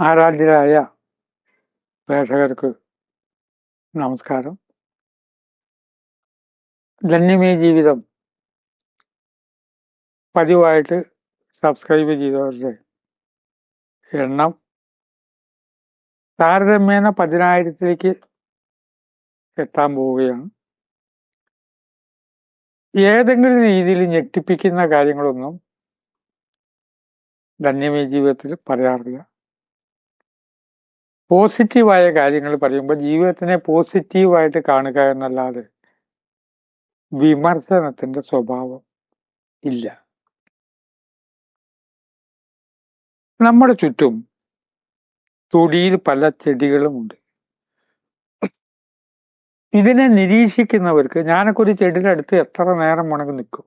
ആരാധ്യരായ പ്രേക്ഷകർക്ക് നമസ്കാരം. ധന്യമേ ജീവിതം പതിവായിട്ട് സബ്സ്ക്രൈബ് ചെയ്തവരുടെ എണ്ണം താരതമ്യേന പതിനായിരത്തിലേക്ക് എത്താൻ പോവുകയാണ്. ഏതെങ്കിലും രീതിയിൽ ഞെട്ടിപ്പിക്കുന്ന കാര്യങ്ങളൊന്നും ധന്യമേ ജീവിതത്തിൽ പറയാറില്ല. പോസിറ്റീവായ കാര്യങ്ങൾ പറയുമ്പോൾ ജീവിതത്തിനെ പോസിറ്റീവായിട്ട് കാണുക എന്നല്ലാതെ വിമർശനത്തിന്റെ സ്വഭാവം ഇല്ല. നമ്മുടെ ചുറ്റും തൊടിയിൽ പല ചെടികളുമുണ്ട് ഇതിനെ നിരീക്ഷിക്കുന്നവർക്ക് ഞാനൊക്കെ ഒരു ചെടിയുടെ അടുത്ത് എത്ര നേരം ഉണങ്ങി നിൽക്കും.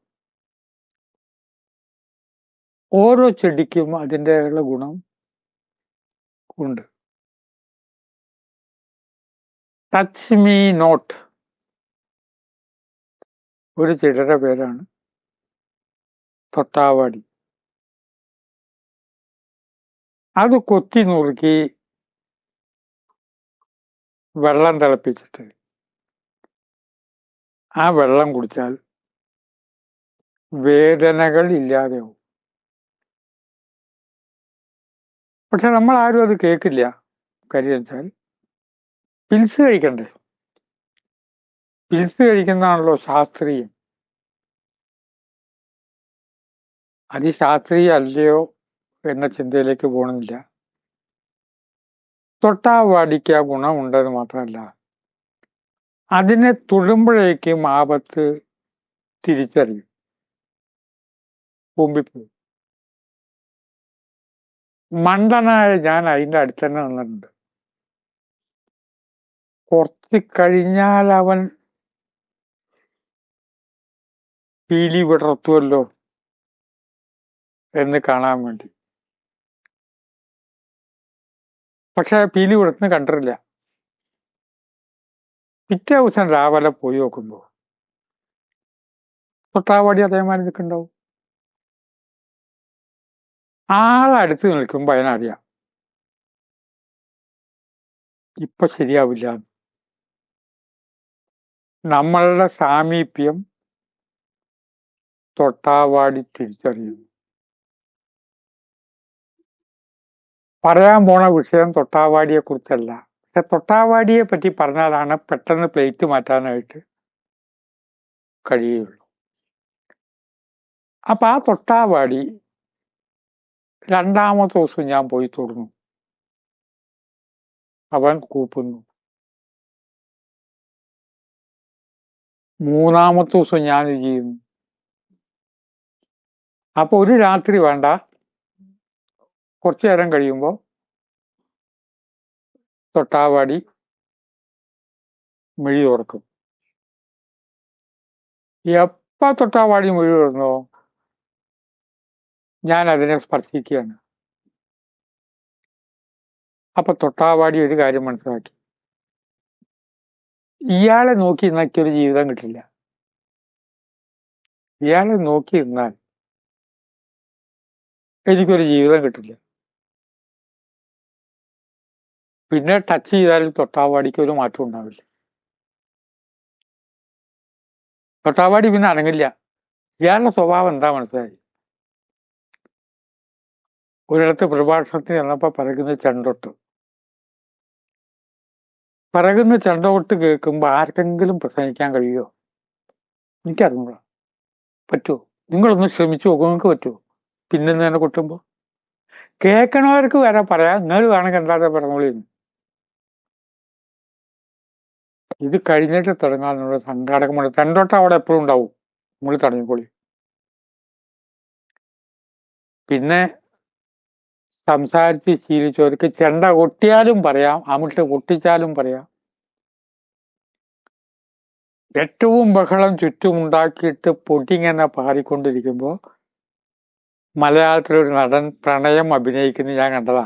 ഓരോ ചെടിക്കും അതിന്റെയുള്ള ഗുണം ഉണ്ട്. ടച്ച് മീ നോട്ട് ഒരു ചിലരുടെ പേരാണ്. തൊട്ടാവാടി. അത് കൊത്തി നുറുക്കി വെള്ളം തിളപ്പിച്ചിട്ട്. ആ വെള്ളം കുടിച്ചാൽ വേദനകൾ ഇല്ലാതെയാവും. പക്ഷെ നമ്മൾ ആരും അത് കേൾക്കില്ല കാര്യം വെച്ചാൽ പിൽസ് കഴിക്കണ്ടേ? പിൽസ് കഴിക്കുന്നതാണല്ലോ ശാസ്ത്രീയം. അത് ശാസ്ത്രീയ അല്ലയോ എന്ന ചിന്തയിലേക്ക് പോകണമെന്നില്ല തൊട്ടാ വാടിക്ക ഗുണം ഗുണമുണ്ടെന്ന് മാത്രമല്ല അതിനെ തൊടുമ്പോഴേക്കും ആപത്ത് തിരിച്ചറിയും. മുമ്പിപ്പോയി മണ്ടനായ ഞാൻ അതിന്റെ അടുത്ത് തന്നെ നിന്നിട്ടുണ്ട്. കുറച്ച് കഴിഞ്ഞാൽ അവൻ പീലി വിടർത്തുമല്ലോ എന്ന് കാണാൻ വേണ്ടി. പക്ഷെ പീലി വിടർത്തുന്ന കണ്ടിട്ടില്ല. പിറ്റേ ദിവസം രാവിലെ പോയി നോക്കുമ്പോ തൊട്ടാവാടി അതേമാതിരി നിൽക്കുന്നുണ്ടാവും. ആളടുത്ത് നിൽക്കുമ്പോ അതിനറിയാം ഇപ്പൊ ശരിയാവില്ല നമ്മളുടെ സാമീപ്യം തൊട്ടാവാടി തിരിച്ചറിയുന്നു. പറയാൻ പോണ വിഷയം തൊട്ടാവാടിയെ കുറിച്ചല്ല പക്ഷെ തൊട്ടാവാടിയെ പറ്റി പറഞ്ഞാലാണ് പെട്ടെന്ന് പ്ലേറ്റ് മാറ്റാനായിട്ട് കഴിയുള്ളൂ. അപ്പൊ ആ തൊട്ടാവാടി രണ്ടാമത്തെ ദിവസം ഞാൻ പോയി തുടർന്നു അവൻ കൂപ്പുന്നു. മൂന്നാമത്തെ ദിവസം ഞാൻ ചെയ്യുന്നു അപ്പൊ ഒരു രാത്രി വേണ്ട. കുറച്ചു നേരം കഴിയുമ്പോൾ തൊട്ടാവാടി മിഴി തുറക്കും. എപ്പ തൊട്ടാവാടി മിഴി തുറന്നോ? ഞാൻ അതിനെ സ്പർശിക്കുകയാണ്. അപ്പൊ തൊട്ടാവാടി ഒരു കാര്യം മനസ്സിലാക്കി. ഇയാളെ നോക്കി ഇന്നൊക്കെ ഒരു ജീവിതം കിട്ടില്ല. ഇയാളെ നോക്കി നിന്നാൽ എനിക്കൊരു ജീവിതം കിട്ടില്ല. പിന്നെ ടച്ച് ചെയ്താൽ തൊട്ടാവാടിക്ക് ഒരു മാറ്റം ഉണ്ടാവില്ല. തൊട്ടാവാടി പിന്നെ അനങ്ങില്ല. ഇയാളുടെ സ്വഭാവം എന്താ മനസ്സിലായി? ഒരിടത്ത് പ്രഭാഷണത്തിന് ചെന്നപ്പോ പറക്കുന്ന ചെണ്ടൊട്ട്. പറകുന്ന ചെണ്ടോട്ട് കേൾക്കുമ്പോൾ ആർക്കെങ്കിലും പ്രസംഗിക്കാൻ കഴിയുമോ എനിക്കറിഞ്ഞൂടാ. പറ്റുമോ നിങ്ങളൊന്ന് ശ്രമിച്ചു നോക്കും. നിങ്ങൾക്ക് പറ്റുമോ പിന്നെ തന്നെ കൊട്ടുമ്പോൾ കേൾക്കണവർക്ക് വരെ പറയാം. നിങ്ങൾ വേണമെങ്കിൽ എന്താ പറഞ്ഞോളിന്ന് ഇത് കഴിഞ്ഞിട്ട് തുടങ്ങാൻ നമ്മുടെ സംഘാടകമാണ് രണ്ടോട്ടം അവിടെ എപ്പോഴും ഉണ്ടാവും. നമ്മൾ തുടങ്ങിക്കോളി. പിന്നെ സംസാരിച്ച് ശീലിച്ചവർക്ക് ചെണ്ട കൊട്ടിയാലും പറയാം അമിട്ട് കൊട്ടിച്ചാലും പറയാം. ഏറ്റവും ബഹളം ചുറ്റുമുണ്ടാക്കിയിട്ട് പൊടിങ്ങനെ പാറിക്കൊണ്ടിരിക്കുമ്പോൾ മലയാളത്തിലൊരു നടൻ പ്രണയം അഭിനയിക്കുന്നത് ഞാൻ കണ്ടതാ.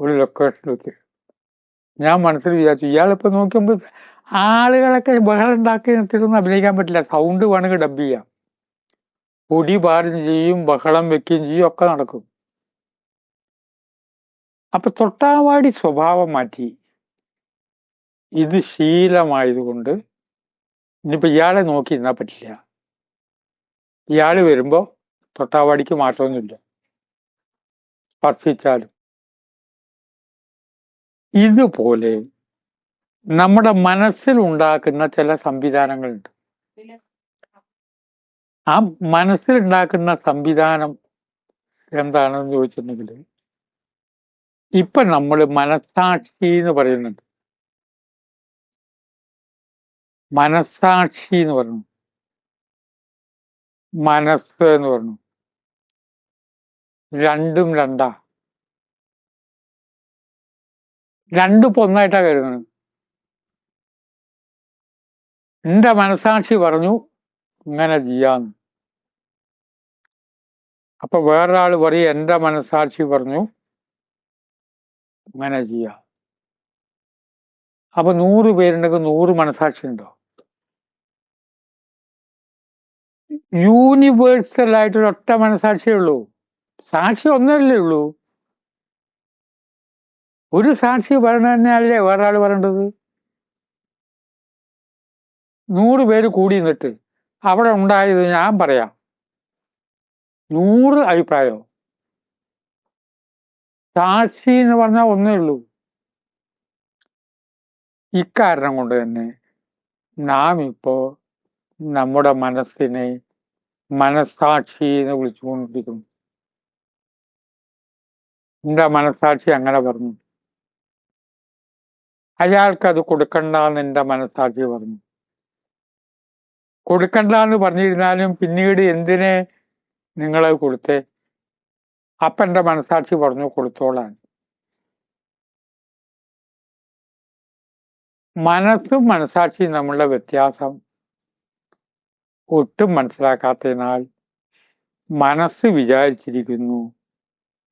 ഒരു ലൊക്കേഷനിൽ വെച്ച്. ഞാൻ മനസ്സിൽ വിചാരിച്ചു ഇയാളിപ്പോൾ നോക്കുമ്പോൾ ആളുകളൊക്കെ ബഹളം ഉണ്ടാക്കി നിർത്തിയിട്ടൊന്നും അഭിനയിക്കാൻ പറ്റില്ല. സൗണ്ട് വേണമെങ്കിൽ ഡബ് ചെയ്യാം. പൊടി പാടുകയും ചെയ്യും ബഹളം വെക്കുകയും ചെയ്യും ഒക്കെ നടക്കും. അപ്പൊ തൊട്ടാവാടി സ്വഭാവം മാറ്റി. ഇത് ശീലമായതുകൊണ്ട് ഇനിയിപ്പോൾ ഇയാളെ നോക്കി ഇരുന്നാൽ പറ്റില്ല. ഇയാൾ വരുമ്പോൾ തൊട്ടാവാടിക്ക് മാറ്റമൊന്നുമില്ല സ്പർശിച്ചാലും. ഇതുപോലെ നമ്മുടെ മനസ്സിൽ ഉണ്ടാക്കുന്ന ചില സംവിധാനങ്ങളുണ്ട്. ആ മനസ്സിലുണ്ടാക്കുന്ന സംവിധാനം എന്താണെന്ന് ചോദിച്ചിട്ടുണ്ടെങ്കിൽ ഇപ്പൊ നമ്മൾ മനസ്സാക്ഷി എന്ന് പറയുന്നുണ്ട്. മനസ്സാക്ഷി എന്ന് പറഞ്ഞു. മനസ്സ് എന്ന് പറഞ്ഞു. രണ്ടും രണ്ടാ. രണ്ടും ഒന്നായിട്ടാ കരുതുന്നത്. എന്റെ മനസാക്ഷി പറഞ്ഞു ഇങ്ങനെ ചെയ്യാന്ന്. അപ്പൊ വേറൊരാൾ പറയും എന്റെ മനസാക്ഷി പറഞ്ഞു ഇങ്ങനെ ചെയ്യാം. അപ്പൊ നൂറ് പേരുണ്ടെങ്കിൽ നൂറ് മനസാക്ഷി ഉണ്ടോ യൂണിവേഴ്സൽ ആയിട്ട് ഒറ്റ മനസാക്ഷിയേ ഉള്ളൂ. സാക്ഷി ഒന്നല്ലേ ഉള്ളൂ. ഒരു സാക്ഷി പറയണ തന്നെയല്ലേ വേറെ ആൾ പറയേണ്ടത്? നൂറ് പേര് കൂടി നിന്നിട്ട് അവിടെ ഉണ്ടായത് ഞാൻ പറയാം. നൂറ് അഭിപ്രായം. സാക്ഷി എന്ന് പറഞ്ഞാൽ ഒന്നേ ഉള്ളൂ. ഇക്കാരണം കൊണ്ട് തന്നെ നാം ഇപ്പോ നമ്മുടെ മനസ്സിനെ മനസ്സാക്ഷി എന്ന് വിളിച്ചുകൊണ്ടിരിക്കുന്നു. എന്റെ മനസ്സാക്ഷി അങ്ങനെ പറഞ്ഞു. അയാൾക്ക് അത് കൊടുക്കണ്ടെന്ന് എന്റെ മനസ്സാക്ഷി പറഞ്ഞു? കൊടുക്കണ്ട എന്ന് പറഞ്ഞിരുന്നാലും പിന്നീട് എന്തിനെ നിങ്ങളത് കൊടുത്തേ? അപ്പൊ എന്റെ മനസ്സാക്ഷി പറഞ്ഞു കൊടുത്തോളാൻ. മനസ്സും മനസ്സാക്ഷിയും തമ്മിലുള്ള വ്യത്യാസം ഒട്ടും മനസ്സിലാക്കാത്തതിനാൽ മനസ്സ് വിചാരിച്ചിരിക്കുന്നു.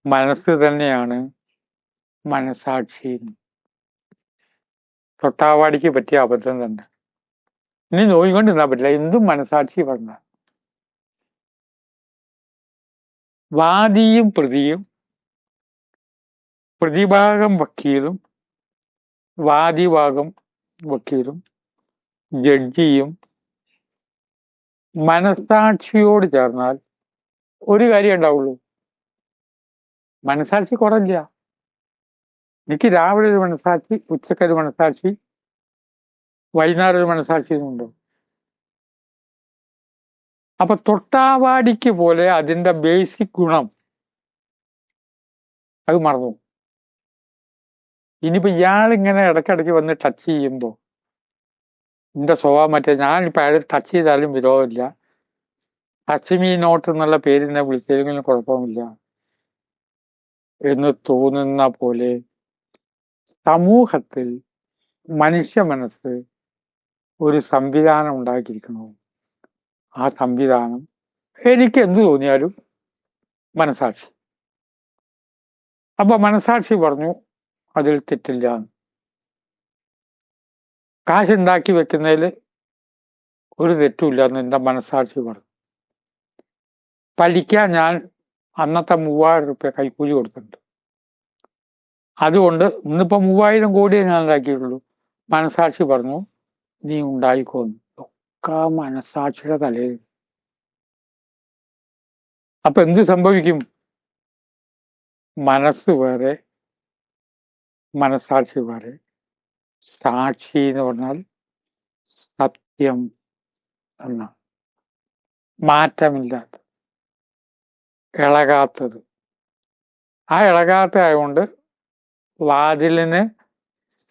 മനസ്സ് തന്നെയാണ് മനസാക്ഷി തൊട്ടാവാടിക്ക് പറ്റിയ അബദ്ധം തന്നെ. ഇനി നോയിക്കൊണ്ട് നിന്നാ പറ്റില്ല. എന്തും മനസാക്ഷി പറഞ്ഞ. വാദിയും പ്രതിയും പ്രതിഭാഗം വക്കീലും വാദിഭാഗം വക്കീലും ജഡ്ജിയും മനസാക്ഷിയോട് ചേർന്നാൽ ഒരു കാര്യം ഉണ്ടാവുള്ളൂ. മനസാക്ഷി കുറഞ്ഞ എനിക്ക് രാവിലെ ഒരു മനസാക്ഷി ഉച്ചക്കൊരു മനസാക്ഷി വൈകുന്നേരം ഒരു മനസാക്ഷി എന്നുണ്ടോ അപ്പൊ തൊട്ടാവാടിക്ക് പോലെ അതിന്റെ ബേസിക് ഗുണം അത് മറന്നു ഇനിയിപ്പോ ഇയാളിങ്ങനെ ഇടയ്ക്കിടയ്ക്ക് വന്ന് ടച്ച് ചെയ്യുമ്പോ എന്റെ സ്വഭാവം മറ്റേ ഞാനിപ്പോൾ അയാൾ ടച്ച് ചെയ്താലും വിരോധമില്ല. ടച്ച് മീ നോട്ട് എന്നുള്ള പേരിനെ വിളിച്ചെങ്കിലും കുഴപ്പമില്ല എന്ന് തോന്നുന്ന പോലെ സമൂഹത്തിൽ മനുഷ്യ മനസ്സ് ഒരു സംവിധാനം ഉണ്ടാക്കിയിരിക്കണോ? ആ സംവിധാനം എനിക്ക് എന്തു തോന്നിയാലും മനസാക്ഷി. അപ്പൊ മനസാക്ഷി പറഞ്ഞു അതിൽ തെറ്റില്ല കാശുണ്ടാക്കി വെക്കുന്നതിൽ ഒരു തെറ്റുമില്ല എന്ന് എന്റെ മനസ്സാക്ഷി പറഞ്ഞു. പഠിക്കാൻ ഞാൻ അന്നത്തെ മൂവായിരം റുപ്യ കൈക്കൂലി കൊടുത്തിട്ടുണ്ട്. അതുകൊണ്ട് ഇന്നിപ്പോൾ മൂവായിരം കോടിയേ ഞാൻ ഉണ്ടാക്കിയിട്ടുള്ളൂ. മനസാക്ഷി പറഞ്ഞു നീ ഉണ്ടായിക്കോന്ന് ഒക്കെ മനസാക്ഷിയുടെ തലയിൽ. അപ്പൊ എന്ത് സംഭവിക്കും? മനസ്സ് വേറെ മനസാക്ഷി വേറെ. സാക്ഷി എന്ന് പറഞ്ഞാൽ സത്യം എന്നാണ് മാറ്റമില്ലാത്ത ഇളകാത്തത്. ആ ഇളകാത്ത ആയതുകൊണ്ട് വാതിലിന്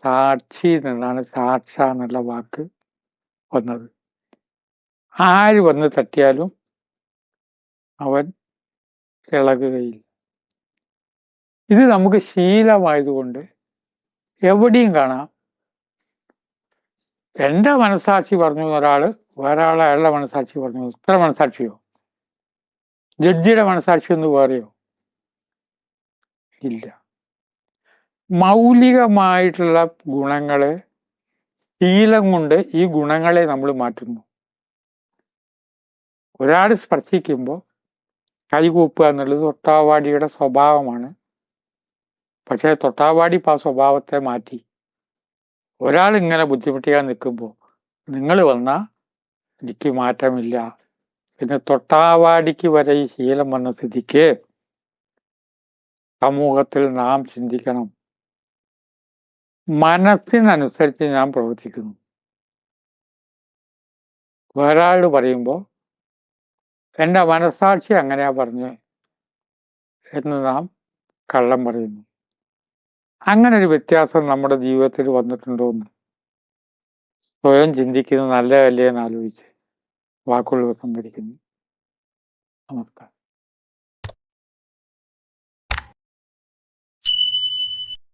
സാക്ഷി എന്നാണ് സാക്ഷ എന്നുള്ള വാക്ക് വന്നത്. ആര് വന്ന് തട്ടിയാലും അവൻ ഇളകുകയില്ല. ഇത് നമുക്ക് ശീലമായതുകൊണ്ട് എവിടെയും കാണാം എന്റെ മനസാക്ഷി പറഞ്ഞു ഒരാൾ വേറെ ആൾ അയാളുടെ മനസാക്ഷി പറഞ്ഞു. ഇത്ര മനസാക്ഷിയോ? ജഡ്ജിയുടെ മനസാക്ഷി ഒന്ന് വേറെയോ? ഇല്ല. മൗലികമായിട്ടുള്ള ഗുണങ്ങളെ ശീലം കൊണ്ട് ഈ ഗുണങ്ങളെ നമ്മൾ മാറ്റുന്നു. ഒരാൾ സ്പർശിക്കുമ്പോൾ കൈകൂപ്പുക എന്നുള്ളത് തൊട്ടാവാടിയുടെ സ്വഭാവമാണ്. പക്ഷേ തൊട്ടാവാടി ആ സ്വഭാവത്തെ മാറ്റി. ഒരാൾ ഇങ്ങനെ ബുദ്ധിമുട്ടിയാൻ നിൽക്കുമ്പോൾ നിങ്ങൾ വന്നാൽ എനിക്ക് മാറ്റമില്ല. പിന്നെ തൊട്ടാവാടിക്ക് വരെ ഈ ശീലം വന്ന സ്ഥിതിക്ക് സമൂഹത്തിൽ നാം ചിന്തിക്കണം. മനസ്സിനനുസരിച്ച് ഞാൻ പ്രവർത്തിക്കുന്നു. വേറൊരാൾ പറയുമ്പോൾ എന്റെ മനസാക്ഷി അങ്ങനെയാ പറഞ്ഞു എന്ന് നാം കള്ളം പറയുന്നു. അങ്ങനെ ഒരു വ്യത്യാസം നമ്മുടെ ജീവിതത്തിൽ വന്നിട്ടുണ്ടോ എന്ന് സ്വയം ചിന്തിക്കുന്നത് നല്ലതല്ലേ എന്ന് ആലോചിച്ച് വാക്കുകൾ സംഭരിക്കുന്നു. നമസ്കാരം.